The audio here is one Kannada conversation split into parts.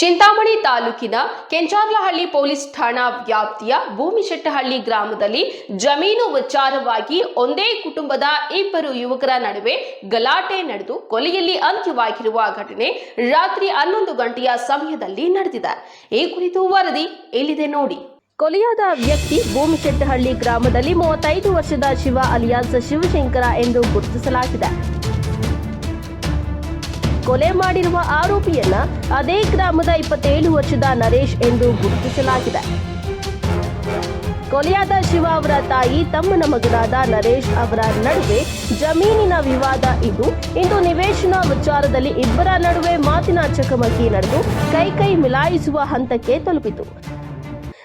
ಚಿಂತಾಮಣಿ ತಾಲೂಕಿನ ಕೆಂಚಾರ್ಲಹಳ್ಳಿ ಪೊಲೀಸ್ ಠಾಣಾ ವ್ಯಾಪ್ತಿಯ ಭೂಮಿಶೆಟ್ಟಹಳ್ಳಿ ಗ್ರಾಮದಲ್ಲಿ ಜಮೀನು ವಿಚಾರವಾಗಿ ಒಂದೇ ಕುಟುಂಬದ ಇಬ್ಬರು ಯುವಕರ ನಡುವೆ ಗಲಾಟೆ ನಡೆದು ಕೊಲೆಯಲ್ಲಿ ಅಂತ್ಯವಾಗಿರುವ ಘಟನೆ ರಾತ್ರಿ ಹನ್ನೊಂದು ಗಂಟೆಯ ಸಮಯದಲ್ಲಿ ನಡೆದಿದೆ. ಈ ಕುರಿತು ವರದಿ ಇಲ್ಲಿದೆ ನೋಡಿ. ಕೊಲೆಯಾದ ವ್ಯಕ್ತಿ ಭೂಮಿಶೆಟ್ಟಹಳ್ಳಿ ಗ್ರಾಮದಲ್ಲಿ ಮೂವತ್ತೈದು ವರ್ಷದ ಶಿವ ಅಲಿಯಾಸ್ ಶಿವಶಂಕರ ಎಂದು ಗುರುತಿಸಲಾಗಿದೆ. ಕೊಲೆ ಮಾಡಿರುವ ಆರೋಪಿಯನ್ನ ಅದೇ ಗ್ರಾಮದ ಇಪ್ಪತ್ತೇಳು ವರ್ಷದ ನರೇಶ್ ಎಂದು ಗುರುತಿಸಲಾಗಿದೆ. ಕೊಲೆಯಾದ ಶಿವ ಅವರ ತಾಯಿ ತಮ್ಮನ ಮಗನಾದ ನರೇಶ್ ಅವರ ನಡುವೆ ಜಮೀನಿನ ವಿವಾದ ಇದ್ದು, ಇಂದು ನಿವೇಶನ ವಿಚಾರದಲ್ಲಿ ಇಬ್ಬರ ನಡುವೆ ಮಾತಿನ ಚಕಮಕಿ ನಡೆದು ಕೈ ಕೈ ಮಿಲಾಯಿಸುವ ಹಂತಕ್ಕೆ ತಲುಪಿತು.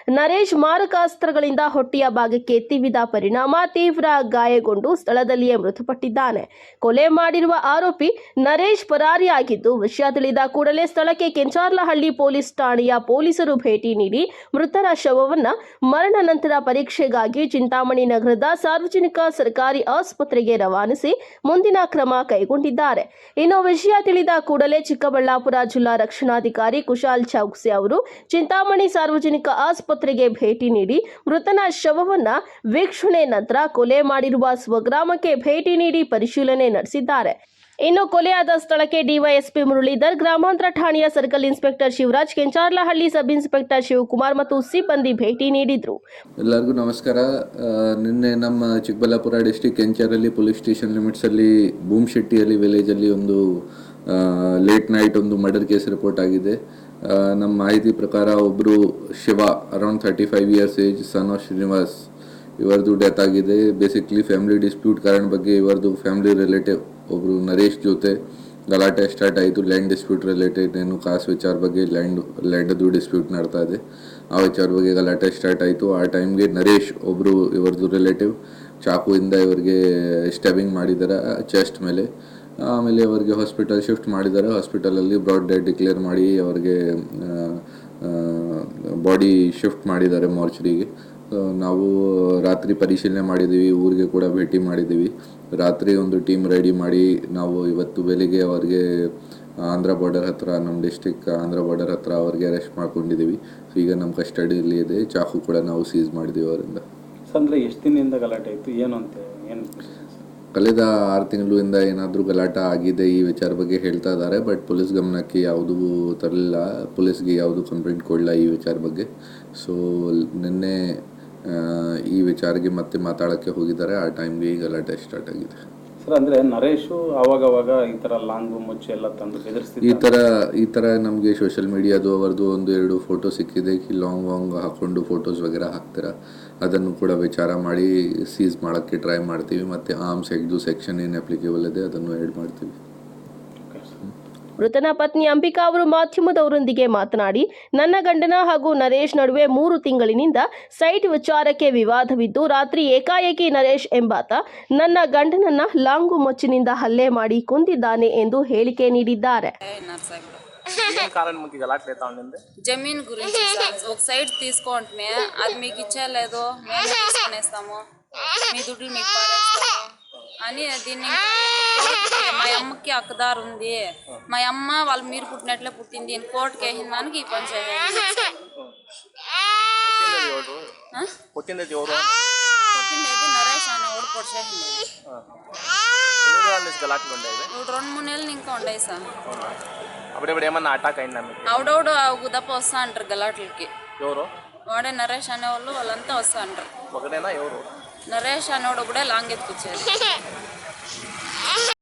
ನರೇಶ್ ಮಾರಕಾಸ್ತ್ರಗಳಿಂದ ಹೊಟ್ಟೆಯ ಭಾಗಕ್ಕೆ ತಿವಿದ ಪರಿಣಾಮ ತೀವ್ರ ಗಾಯಗೊಂಡು ಸ್ಥಳದಲ್ಲಿಯೇ ಮೃತಪಟ್ಟಿದ್ದಾನೆ. ಕೊಲೆ ಮಾಡಿರುವ ಆರೋಪಿ ನರೇಶ್ ಪರಾರಿಯಾಗಿದ್ದು, ವಿಷಯ ತಿಳಿದ ಕೂಡಲೇ ಸ್ಥಳಕ್ಕೆ ಕೆಂಚಾರ್ಲಹಳ್ಳಿ ಪೊಲೀಸ್ ಠಾಣೆಯ ಪೊಲೀಸರು ಭೇಟಿ ನೀಡಿ ಮೃತರ ಶವವನ್ನು ಮರಣ ನಂತರ ಪರೀಕ್ಷೆಗಾಗಿ ಚಿಂತಾಮಣಿ ನಗರದ ಸಾರ್ವಜನಿಕ ಸರ್ಕಾರಿ ಆಸ್ಪತ್ರೆಗೆ ರವಾನಿಸಿ ಮುಂದಿನ ಕ್ರಮ ಕೈಗೊಂಡಿದ್ದಾರೆ. ಇನ್ನು ವಿಷಯ ತಿಳಿದ ಕೂಡಲೇ ಚಿಕ್ಕಬಳ್ಳಾಪುರ ಜಿಲ್ಲಾ ರಕ್ಷಣಾಧಿಕಾರಿ ಕುಶಾಲ್ ಚೌಕ್ಸಿ ಅವರು ಚಿಂತಾಮಣಿ ಸಾರ್ವಜನಿಕ ಆಸ್ಪತ್ರೆಗೆ ಭೇಟಿ ನೀಡಿ ಮೃತನ ಶವವನ್ನ ವೀಕ್ಷಣೆ ನಂತರ ಕೊಲೆ ಮಾಡಿರುವ ಸ್ವಗ್ರಾಮಕ್ಕೆ ಭೇಟಿ ನೀಡಿ ಪರಿಶೀಲನೆ ನಡೆಸಿದ್ದಾರೆ. ಇನ್ನು ಕೊಲೆಯಾದ ಸ್ಥಳಕ್ಕೆ ಡಿವೈಎಸ್ಪಿ ಮುರಳೀಧರ್, ಗ್ರಾಮಾಂತರ ಠಾಣೆಯ circle inspector Shivaraj, Kencharlahalli sub inspector Shivakumar ಮತ್ತು ಸಿಬ್ಬಂದಿ ಭೇಟಿ ನೀಡಿದ್ರು. ಎಲ್ಲರಿಗೂ ನಮಸ್ಕಾರ. ನಿನ್ನೆ ನಮ್ಮ ಚಿಕ್ಕಬಳ್ಳಾಪುರ ಡಿಸ್ಟಿಕ್ ಕೆಂಚಾರಲ್ಲಿ ಪೊಲೀಸ್ ಸ್ಟೇಷನ್ ಲಿಮಿಟ್ಸ್ ಅಲ್ಲಿ ಭೂಮ್ಶೆಟ್ಟಿಯಲ್ಲಿ ವಿಲೇಜಲ್ಲಿ ಒಂದು ಲೇಟ್ ನೈಟ್ ಒಂದು ಮರ್ಡರ್ ಕೇಸ್ ರಿಪೋರ್ಟ್ ಆಗಿದೆ. ನಮ್ಮ ಮಾಹಿತಿ ಪ್ರಕಾರ ಒಬ್ಬರು Shiva around thirty five years age son of Srinivas ಇವರದು death ಆಗಿದೆ. ಬೇಸಿಕ್ಲಿ ಫ್ಯಾಮಿಲಿ ಡಿಸ್ಪ್ಯೂಟ್ ಕಾರಣ ಬಗ್ಗೆ ಇವರದು ಫ್ಯಾಮಿಲಿ ರಿಲೇಟಿವ್ ಒಬ್ಬರು ನರೇಶ್ ಜೊತೆ ಗಲಾಟೆ ಸ್ಟಾರ್ಟ್ ಆಯಿತು. ಲ್ಯಾಂಡ್ ಡಿಸ್ಪ್ಯೂಟ್ ರಿಲೇಟೆಡ್ ಏನು ಕಾಸು ವಿಚಾರ ಬಗ್ಗೆ ಲ್ಯಾಂಡ್ ಲ್ಯಾಂಡದು ಡಿಸ್ಪ್ಯೂಟ್ ನಡ್ತಾ ಇದೆ. ಆ ವಿಚಾರ ಬಗ್ಗೆ ಗಲಾಟೆ ಸ್ಟಾರ್ಟ್ ಆಯಿತು. ಆ ಟೈಮ್ಗೆ ನರೇಶ್ ಒಬ್ಬರು ಇವರದು ರಿಲೇಟಿವ್ ಚಾಕುವಿಂದ ಇವರಿಗೆ ಸ್ಟೆಬಿಂಗ್ ಮಾಡಿದ್ದಾರೆ ಚೆಸ್ಟ್ ಮೇಲೆ. ಆಮೇಲೆ ಅವರಿಗೆ ಹಾಸ್ಪಿಟಲ್ ಶಿಫ್ಟ್ ಮಾಡಿದ್ದಾರೆ. ಹಾಸ್ಪಿಟಲಲ್ಲಿ ಬ್ರಾಡ್ ಡೆಡ್ ಡಿಕ್ಲೇರ್ ಮಾಡಿ ಅವರಿಗೆ ಬಾಡಿ ಶಿಫ್ಟ್ ಮಾಡಿದ್ದಾರೆ ಮಾರ್ಚರಿಗೆ ನಾವು ರಾತ್ರಿ ಪರಿಶೀಲನೆ ಮಾಡಿದ್ದೀವಿ, ಊರಿಗೆ ಕೂಡ ಭೇಟಿ ಮಾಡಿದ್ದೀವಿ. ರಾತ್ರಿ ಒಂದು ಟೀಮ್ ರೆಡಿ ಮಾಡಿ ನಾವು ಇವತ್ತು ಬೆಳಿಗ್ಗೆ ಅವರಿಗೆ ಆಂಧ್ರ ಬಾರ್ಡರ್ ಹತ್ರ ನಮ್ಮ ಡಿಸ್ಟಿಕ್ ಆಂಧ್ರ ಬಾರ್ಡರ್ ಹತ್ರ ಅವ್ರಿಗೆ ಅರೆಸ್ಟ್ ಮಾಡ್ಕೊಂಡಿದ್ದೀವಿ. ಸೊ ಈಗ ನಮ್ಮ ಕಸ್ಟಡಿಯಲ್ಲಿ ಇದೆ. ಚಾಕು ಕೂಡ ನಾವು ಸೀಸ್ ಮಾಡಿದ್ದೀವಿ ಅವರಿಂದ. ಅಂದರೆ ಎಷ್ಟು ದಿನದಿಂದ ಗಲಾಟೆ ಇತ್ತು ಏನು ಅಂತ, ಏನು? ಕಳೆದ ಆರು ತಿಂಗಳಿಂದ ಏನಾದರೂ ಗಲಾಟ ಆಗಿದೆ ಈ ವಿಚಾರ ಬಗ್ಗೆ ಹೇಳ್ತಾ ಇದ್ದಾರೆ ಬಟ್ ಪೊಲೀಸ್ ಗಮನಕ್ಕೆ ಯಾವುದೂ ತರಲಿಲ್ಲ. ಪೊಲೀಸ್ಗೆ ಯಾವುದು ಕಂಪ್ಲೇಂಟ್ ಕೊಡಲಿಲ್ಲ ಈ ವಿಚಾರ ಬಗ್ಗೆ. ಸೊ ನಿನ್ನೆ ಈ ವಿಚಾರಕ್ಕೆ ಮತ್ತೆ ಮಾತಾಡೋಕ್ಕೆ ಹೋಗಿದ್ದಾರೆ. ಆ ಟೈಮ್ಗೆ ಈ ಗಲಾಟೆ ಸ್ಟಾರ್ಟ್ ಆಗಿದೆ. ಸರ್ ಅಂದ್ರೆ ನರೇಶು ಅವಾಗವಾಗ ಈ ತರ ಲಾಂಗು ಮುಚ್ಚೆ ಎಲ್ಲ ತಂದು ಈ ತರ ಥರ ಈ ಥರ ನಮಗೆ ಸೋಷಿಯಲ್ ಮೀಡಿಯಾದು ಅವರದು ಒಂದು ಎರಡು ಫೋಟೋ ಸಿಕ್ಕಿದೆ. ಕಿ ಲಾಂಗ್ ವಾಂಗ್ ಹಾಕ್ಕೊಂಡು ಫೋಟೋಸ್ ವಗೇರಾ ಹಾಕ್ತೀರಾ? ಅದನ್ನು ಕೂಡ ವಿಚಾರ ಮಾಡಿ ಸೀಸ್ ಮಾಡೋಕ್ಕೆ ಟ್ರೈ ಮಾಡ್ತೀವಿ. ಮತ್ತು ಆರ್ಮ್ಸ್ ಎಗ್ದು ಸೆಕ್ಷನ್ ಏನು ಅಪ್ಲಿಕೇಬಲ್ ಇದೆ ಅದನ್ನು ಆ್ಯಡ್ ಮಾಡ್ತೀವಿ. ಮೃತನ ಪತ್ನಿ ಅಂಬಿಕಾ ಅವರು ಮಾಧ್ಯಮದವರೊಂದಿಗೆ ಮಾತನಾಡಿ ನನ್ನ ಗಂಡನ ಹಾಗೂ ನರೇಶ್ ನಡುವೆ ಮೂರು ತಿಂಗಳಿನಿಂದ ಸೈಟ್ ವಿಚಾರಕ್ಕೆ ವಿವಾದವಿದ್ದು ರಾತ್ರಿ ಏಕಾಏಕಿ ನರೇಶ್ ಎಂಬಾತ ನನ್ನ ಗಂಡನನ್ನ ಲಾಂಗು ಮೊಚ್ಚಿನಿಂದ ಹಲ್ಲೆ ಮಾಡಿ ಕೊಂದಿದ್ದಾನೆ ಎಂದು ಹೇಳಿಕೆ ನೀಡಿದ್ದಾರೆ. ಜಮೀನ್ ಗುರಿ ಸೈಡ್ అది మీకు మేము తీసుకునేస్తాము మీ దుడ్లు మీకు అని మా అమ్మకి మా అమ్మ వాళ్ళు మీరు పుట్టినట్లే పుట్టింది. అని కోర్టుకి వేసిన దానికి ఈ పని చేయాలి. పుట్టిండేది నరేష్ అని ఎవరు రెండు మూడు నెలలు ఇంకా ఉండయి సార్. అప్పుడప్పుడు ఏమన్నా అటాక్ అయిందా మీకు? ఆవిడవుడు గుదప్ప వస్తా అంటారు గలాట్లకి. ఎవరు? వాడే నరేష్ అనేవాళ్ళు వాళ్ళంతా వస్తా అంటారు. ఒకటేనా ఎవరు? నరేష్ అనేవాడు కూడా లాంగ్ ఎత్తుకొచ్చేది